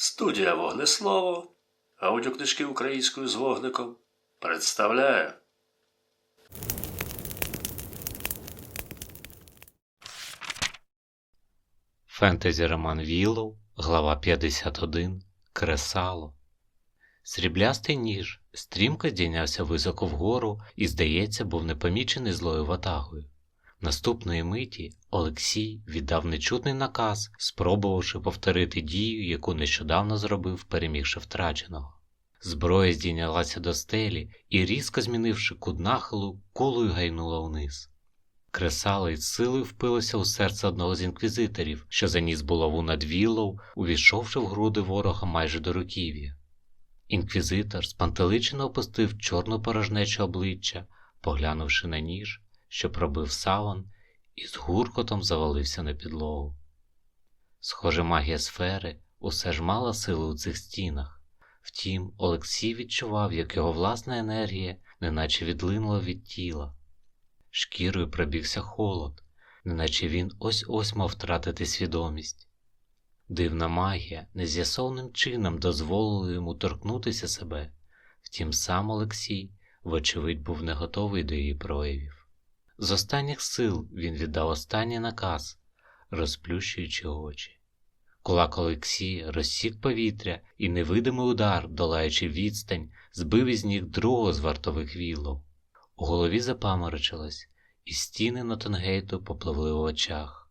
Студія Вогнеслово, аудіокнижки українською з вогником представляє. Фентезі Роман Віллоу, глава 51, Кресало. Сріблястий ніж стрімко здійнявся високо вгору і, здається, був непомічений злою ватагою. Наступної миті Олексій віддав нечутний наказ, спробувавши повторити дію, яку нещодавно зробив, перемігши втраченого. Зброя здійнялася до стелі і, різко змінивши кут нахилу, кулею гайнула вниз. Кресало із силою впилося у серце одного з інквізиторів, що заніс булаву над віллоу, увійшовши в груди ворога майже до руків'я. Інквізитор спантеличено опустив чорну порожнечу обличчя, поглянувши на ніж, що пробив саван, і з гуркотом завалився на підлогу. Схоже, магія сфери усе ж мала сили у цих стінах. Втім, Олексій відчував, як його власна енергія неначе відлинула від тіла. Шкірою пробігся холод, неначе він ось ось мав втратити свідомість. Дивна магія нез'ясованим чином дозволила йому торкнутися себе, втім сам Олексій, вочевидь, був не готовий до її проявів. З останніх сил він віддав останній наказ, розплющуючи очі. Кулак Олексія розсік повітря і невидимий удар, долаючи відстань, збив із ніг другого з вартових вілов. У голові запаморочилось, і стіни Нотенгейту попливли в очах.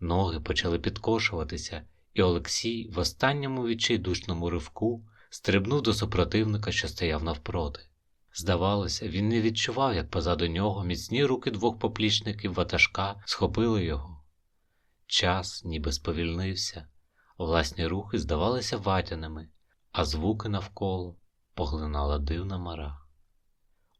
Ноги почали підкошуватися, і Олексій в останньому відчайдушному ривку стрибнув до супротивника, що стояв навпроти. Здавалося, він не відчував, як позаду нього міцні руки двох поплічників ватажка схопили його. Час ніби сповільнився, власні рухи здавалися ватяними, а звуки навколо поглинала дивна мара.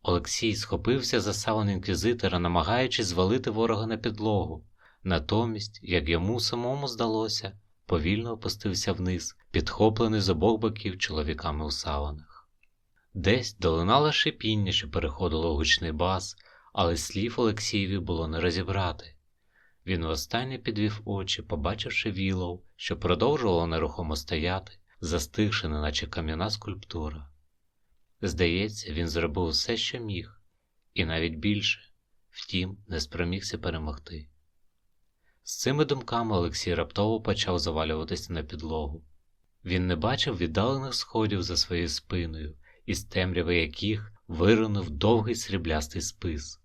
Олексій схопився за саван інквізитора, намагаючись звалити ворога на підлогу. Натомість, як йому самому здалося, повільно опустився вниз, підхоплений з обох боків чоловіками у саванах. Десь долинало шипіння, що переходило у гучний бас, але слів Олексієві було не розібрати. Він востаннє підвів очі, побачивши вілов, що продовжувало нерухомо стояти, застигши, неначе кам'яна скульптура. Здається, він зробив все, що міг, і навіть більше, втім, не спромігся перемогти. З цими думками Олексій раптово почав завалюватися на підлогу. Він не бачив віддалених сходів за своєю спиною, із темряви яких виринув довгий сріблястий спис.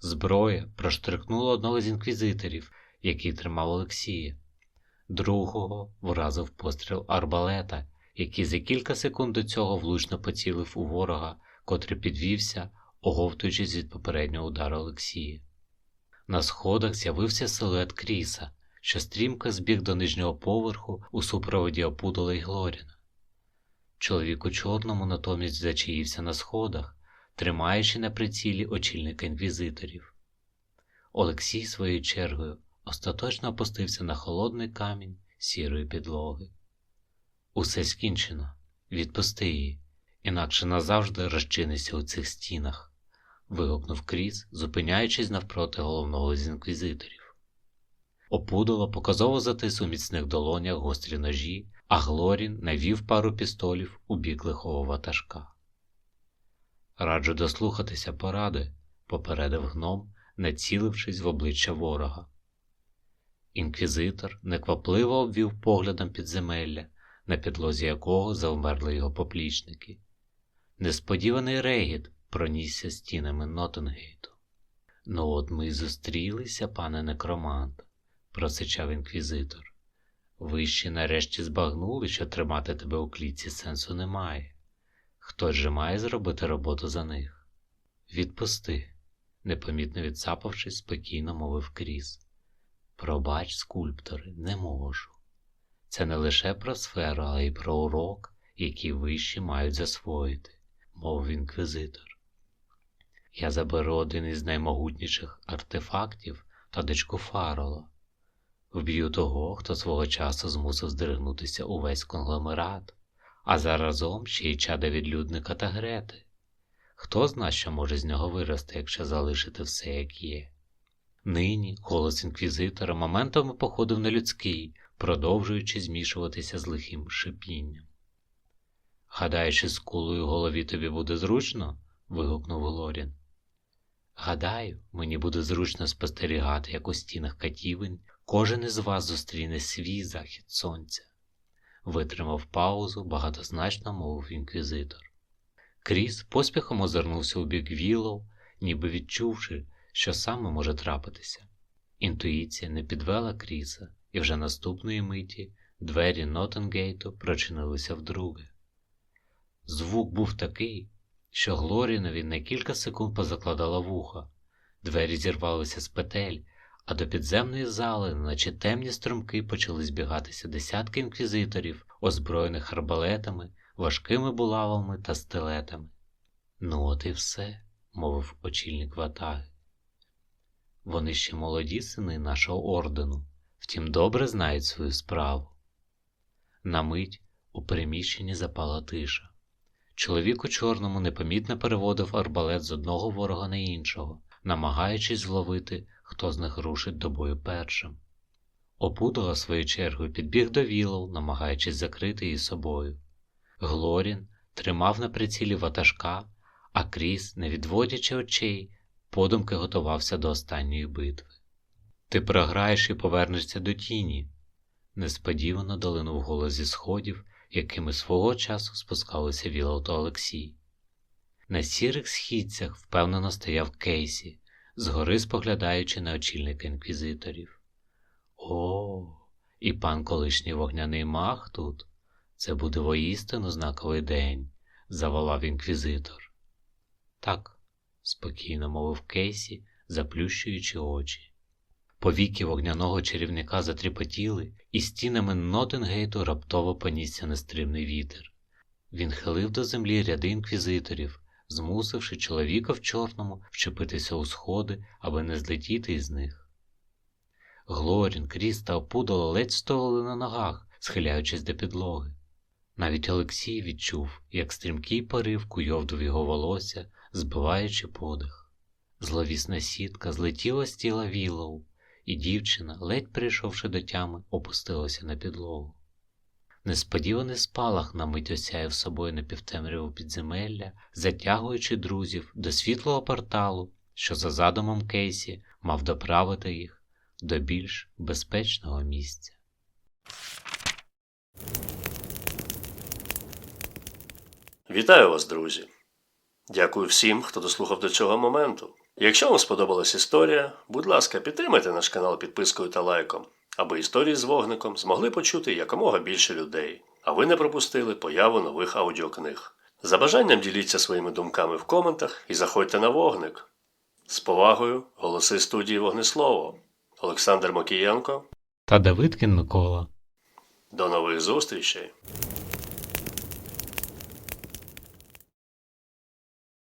Зброя проштрикнула одного з інквізиторів, який тримав Олексія, другого вразив постріл арбалета, який за кілька секунд до цього влучно поцілив у ворога, котрий підвівся, оговтуючись від попереднього удару Олексія. На сходах з'явився силует Кріса, що стрімко збіг до нижнього поверху у супроводі опудала й Глоріна. Чоловік у чорному натомість зачаївся на сходах, тримаючи на прицілі очільника інквізиторів. Олексій, своєю чергою, остаточно опустився на холодний камінь сірої підлоги. Усе скінчено, відпусти її, інакше назавжди розчинися у цих стінах, вигукнув Кріс, зупиняючись навпроти головного з інквізиторів. Опудало показово затис у міцних долонях гострі ножі, а Глорін навів пару пістолів у бік лихого ватажка. Раджу дослухатися поради, попередив гном, націлившись в обличчя ворога. Інквізитор неквапливо обвів поглядом підземелля, на підлозі якого завмерли його поплічники. Несподіваний регіт пронісся стінами Нотенгейту. Ну, от ми й зустрілися, пане некромант, просичав інквізитор. Ви ще нарешті збагнули, що тримати тебе у клітці сенсу немає. Хтось же має зробити роботу за них. Відпусти, непомітно відсапавшись, спокійно мовив Кріс. Пробач, скульптори, не можу. Це не лише про сферу, але й про урок, який вищі мають засвоїти, мовив інквізитор. Я заберу один із наймогутніших артефактів та дочку Фарола. Вб'ю того, хто свого часу змусив здригнутися увесь конгломерат, а заразом ще й чада відлюдника та грети. Хто зна, що може з нього вирости, якщо залишити все, як є. Нині голос інквізитора моментами походив на людський, продовжуючи змішуватися з лихим шипінням. Гадаючи, з кулою голові тобі буде зручно? вигукнув Глорін. Гадаю, мені буде зручно спостерігати, як у стінах катівень кожен із вас зустріне свій захід сонця. Витримав паузу, багатозначно мовив інквізитор. Кріс поспіхом озирнувся у бік Віллоу, ніби відчувши, що саме може трапитися. Інтуїція не підвела Кріса, і вже наступної миті двері Нотенгейту прочинилися вдруге. Звук був такий, що Глорінові на кілька секунд позакладала вуха. Двері зірвалися з петель, а до підземної зали, наче темні струмки, почали збігатися десятки інквізиторів, озброєних арбалетами, важкими булавами та стилетами. Ну, от і все, мовив очільник ватаги. Вони ще молоді сини нашого ордену, втім добре знають свою справу. На мить у приміщенні запала тиша. Чоловік у чорному непомітно переводив арбалет з одного ворога на іншого, намагаючись зловити, хто з них рушить до бою першим. Опудала своєю чергою підбіг до Вілоу, намагаючись закрити її собою. Глорін тримав на прицілі ватажка, а Кріс, не відводячи очей, подумки готувався до останньої битви. Ти програєш і повернешся до тіні, несподівано долинув голос зі сходів, якими свого часу спускалися Вілоу та Олексій. На сірих східцях впевнено стояв Кейсі, згори споглядаючи на очільника інквізиторів. О, і пан колишній вогняний мах тут. Це буде воістину знаковий день, заволав інквізитор. Так, спокійно мовив Кейсі, заплющуючи очі. Повіки вогняного чарівника затріпотіли, і стінами Нотингейту раптово понісся нестримний вітер. Він хилив до землі ряди інквізиторів, змусивши чоловіка в чорному вчепитися у сходи, аби не злетіти із них. Глорін, Кріс та Опудало ледь стояли на ногах, схиляючись до підлоги. Навіть Олексій відчув, як стрімкий порив куйовдив його волосся, збиваючи подих. Зловісна сітка злетіла з тіла Вілоу, і дівчина, ледь прийшовши до тями, опустилася на підлогу. Несподіваний спалах на мить осяяв собою напівтемряву підземелля, затягуючи друзів до світлого порталу, що за задумом Кейсі мав доправити їх до більш безпечного місця. Вітаю вас, друзі! Дякую всім, хто дослухав до цього моменту. Якщо вам сподобалась історія, будь ласка, підтримайте наш канал підпискою та лайком, аби історії з вогником змогли почути якомога більше людей, а ви не пропустили появу нових аудіокниг. За бажанням діліться своїми думками в коментах і заходьте на вогник. З повагою, голоси студії Вогнеслово. Олександр Макієнко. Та Давидкін Микола. До нових зустрічей!